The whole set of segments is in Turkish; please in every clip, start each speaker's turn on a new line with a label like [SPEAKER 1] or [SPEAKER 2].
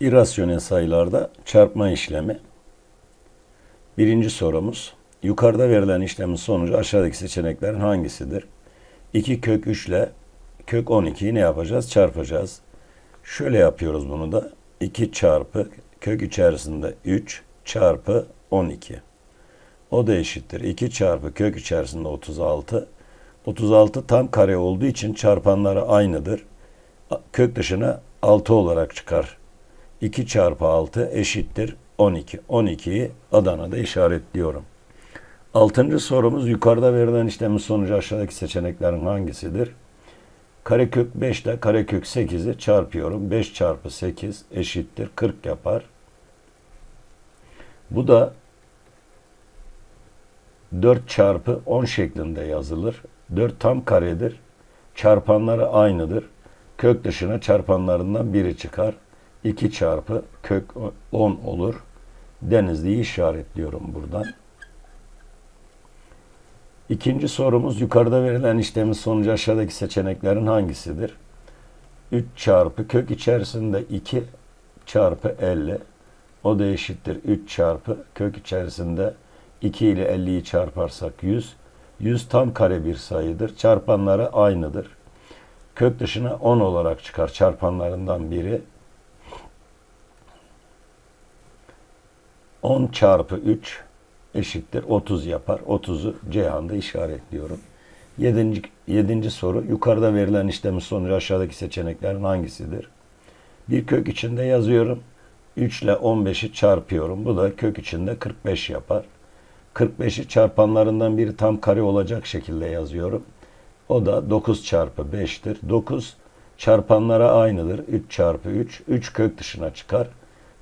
[SPEAKER 1] İrasyonel sayılarda çarpma işlemi. Birinci sorumuz. Yukarıda verilen işlemin sonucu aşağıdaki seçeneklerin hangisidir? 2 kök 3 ile kök 12'yi ne yapacağız? Çarpacağız. Şöyle yapıyoruz bunu da. 2 çarpı kök içerisinde 3 çarpı 12. O da eşittir. 2 çarpı kök içerisinde 36. 36 tam kare olduğu için çarpanları aynıdır. Kök dışına 6 olarak çıkar. 2 çarpı 6 eşittir 12. 12'yi Adana'da işaretliyorum. Altıncı sorumuz yukarıda verilen işlemin sonucu aşağıdaki seçeneklerin hangisidir? Karekök 5 ile karekök 8'i çarpıyorum. 5 çarpı 8 eşittir 40 yapar. Bu da 4 çarpı 10 şeklinde yazılır. 4 tam karedir. Çarpanları aynıdır. Kök dışına çarpanlarından biri çıkar. 2 çarpı kök 10 olur. Denizli'yi işaretliyorum buradan. İkinci sorumuz yukarıda verilen işlemin sonucu aşağıdaki seçeneklerin hangisidir? 3 çarpı kök içerisinde 2 çarpı 50 o da eşittir 3 çarpı kök içerisinde 2 ile 50'yi çarparsak 100. 100 tam kare bir sayıdır. Çarpanları aynıdır. Kök dışına 10 olarak çıkar çarpanlarından biri. 10 çarpı 3 eşittir 30 yapar. 30'u Ceyhan'da işaretliyorum. 7. 7. soru yukarıda verilen işlemin sonucu aşağıdaki seçeneklerin hangisidir? Bir kök içinde yazıyorum. 3 ile 15'i çarpıyorum. Bu da kök içinde 45 yapar. 45'i çarpanlarından biri tam kare olacak şekilde yazıyorum. O da 9 çarpı 5'tir. 9 çarpanlara aynıdır. 3 çarpı 3. 3 kök dışına çıkar.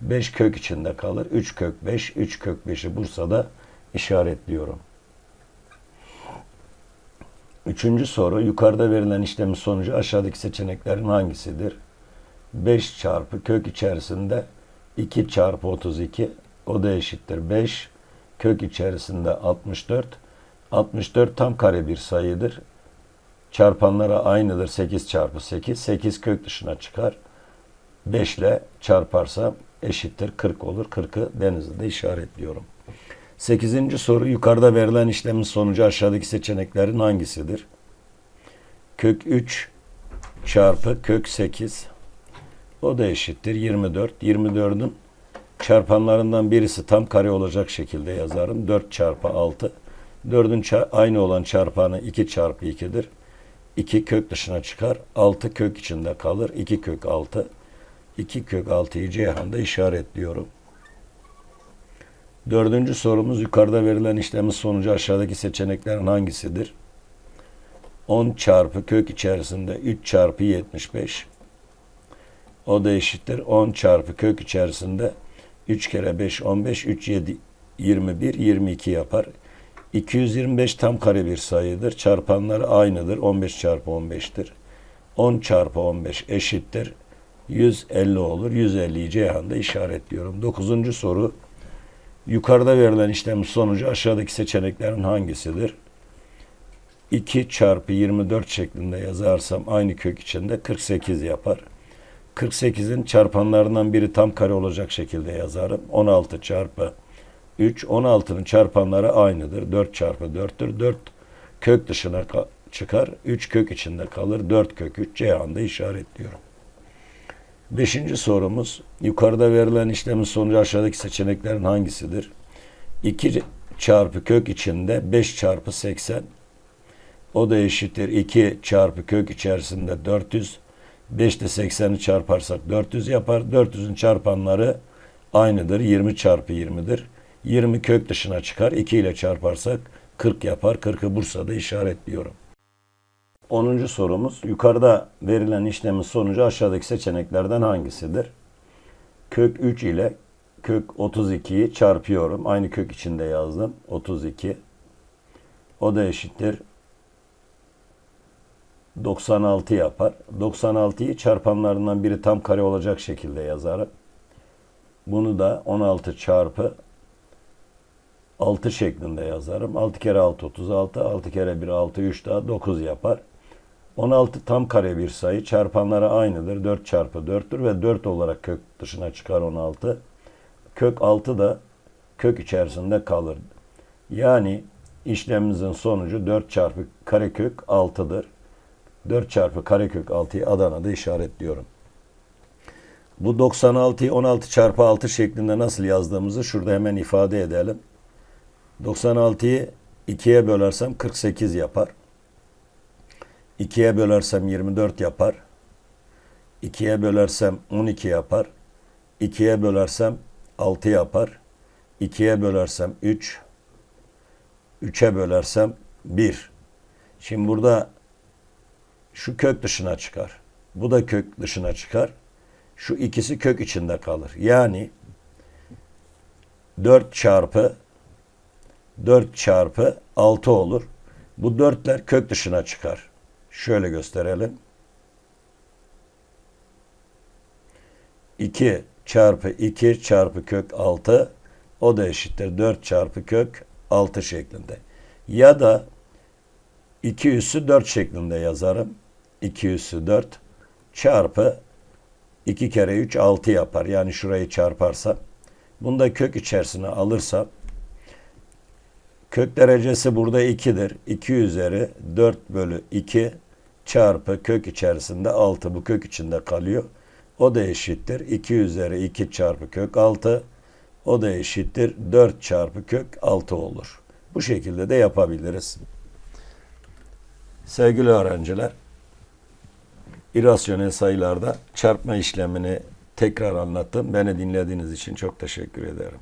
[SPEAKER 1] 5 kök içinde kalır. 3 kök 5. 3 kök 5'i Bursa'da işaretliyorum. Üçüncü soru. Yukarıda verilen işlemin sonucu aşağıdaki seçeneklerin hangisidir? 5 çarpı kök içerisinde 2 çarpı 32 o da eşittir 5 kök içerisinde 64 64 tam kare bir sayıdır. Çarpanlara aynıdır 8 çarpı 8 8 kök dışına çıkar. 5 ile çarparsam eşittir 40 olur. 40'ı denizde işaretliyorum. 8. soru yukarıda verilen işlemin sonucu aşağıdaki seçeneklerin hangisidir? Kök 3 çarpı kök 8 o da eşittir 24. 24'ün çarpanlarından birisi tam kare olacak şekilde yazarım. 4 çarpı 6. 4'ün aynı olan çarpanı 2 çarpı 2'dir. 2 kök dışına çıkar. 6 kök içinde kalır. 2 kök 6. 2 kök 6'yı Ceyhan'da işaretliyorum. Dördüncü sorumuz yukarıda verilen işlemin sonucu aşağıdaki seçeneklerin hangisidir? 10 çarpı kök içerisinde 3 çarpı 75. O da eşittir 10 çarpı kök içerisinde 3 kere 5 15 3 7 21 22 yapar. 225 tam kare bir sayıdır. Çarpanları aynıdır. 15 çarpı 15'tir. 10 çarpı 15 eşittir. 150 olur. 150'yi Ceyhan'da işaretliyorum. Dokuzuncu soru. Yukarıda verilen işlemin sonucu aşağıdaki seçeneklerin hangisidir? 2 çarpı 24 şeklinde yazarsam aynı kök içinde 48 yapar. 48'in çarpanlarından biri tam kare olacak şekilde yazarım. 16 çarpı 3. 16'nın çarpanları aynıdır. 4 çarpı 4'tür. 4 kök dışına çıkar. 3 kök içinde kalır. 4 kök 3 Ceyhan'da işaretliyorum. Beşinci sorumuz. Yukarıda verilen işlemin sonucu aşağıdaki seçeneklerin hangisidir? 2 çarpı kök içinde 5 çarpı 80. O da eşittir 2 çarpı kök içerisinde 400. 5 ile 80'i çarparsak 400 yapar. 400'ün çarpanları aynıdır. 20 çarpı 20'dir. 20 kök dışına çıkar. 2 ile çarparsak 40 yapar. 40'ı Bursa'da işaretliyorum. 10. sorumuz. Yukarıda verilen işlemin sonucu aşağıdaki seçeneklerden hangisidir? Kök 3 ile kök 32'yi çarpıyorum. Aynı kök içinde yazdım. 32. O da eşittir 96 yapar. 96'yı çarpanlarından biri tam kare olacak şekilde yazarım. Bunu da 16 çarpı 6 şeklinde yazarım. 6 kere 6 36, 6 kere 1 6, 3 daha 9 yapar. 16 tam kare bir sayı. Çarpanları aynıdır. 4 çarpı 4'tür ve 4 olarak kök dışına çıkar 16. Kök 6 da kök içerisinde kalır. Yani işlemimizin sonucu 4 çarpı karekök 6'dır. 4 çarpı karekök 6'yı Adana'da işaretliyorum. Bu 96'yı 16 çarpı 6 şeklinde nasıl yazdığımızı şurada hemen ifade edelim. 96'yı 2'ye bölersem 48 yapar. 2'ye bölersem 24 yapar. 2'ye bölersem 12 yapar. 2'ye bölersem 6 yapar. 2'ye bölersem 3. 3'e bölersem 1. Şimdi burada şu kök dışına çıkar. Bu da kök dışına çıkar. Şu ikisi kök içinde kalır. Yani 4 çarpı 4 çarpı 6 olur. Bu 4'ler kök dışına çıkar. Şöyle gösterelim. 2 çarpı 2 çarpı kök 6 o da eşittir 4 çarpı kök 6 şeklinde. Ya da 2 üssü 4 şeklinde yazarım. 2 üssü 4 çarpı 2 kere 3 6 yapar. Yani şurayı çarparsam. Bunu da kök içerisine alırsam kök derecesi burada 2'dir. 2 üzeri 4 bölü 2 çarpı kök içerisinde 6 bu kök içinde kalıyor. O da eşittir. 2 üzeri 2 çarpı kök 6 o da eşittir. 4 çarpı kök 6 olur. Bu şekilde de yapabiliriz. Sevgili öğrenciler, irasyonel sayılarda çarpma işlemini tekrar anlattım. Beni dinlediğiniz için çok teşekkür ederim.